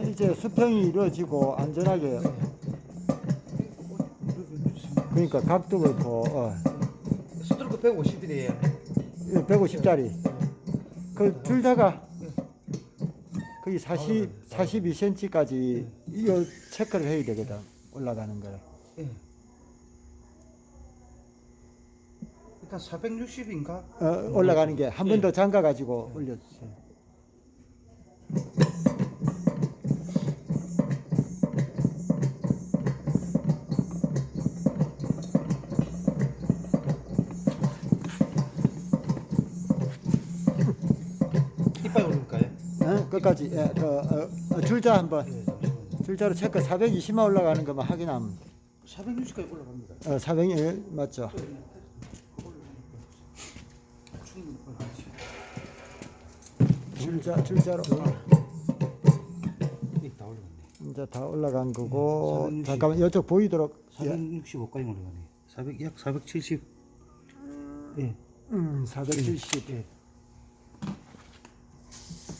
이제 수평이 이루어지고 안전하게 그러니까 각도 그렇고 어. 스트로크 150이네요. 150짜리 그둘 다가 거의 40 42cm까지 이거 체크를 해야 되거든 올라가는 거를 예. 일단 460인가? 어, 올라가는 게 한번 예. 더 잠가 가지고 올려주세요. 끝까지 예, 그, 어, 어, 줄자 한번 예. 줄자로 체크 420만 올라가는 것만 확인하면 460까지 올라갑니다. 어, 400 예, 맞죠? 줄자 줄자로 다 올라갔네. 이제 다 올라간 거고 460. 잠깐만 이쪽 보이도록 예. 465까지 올라가네. 400, 약 470. 예. 음, 470 예.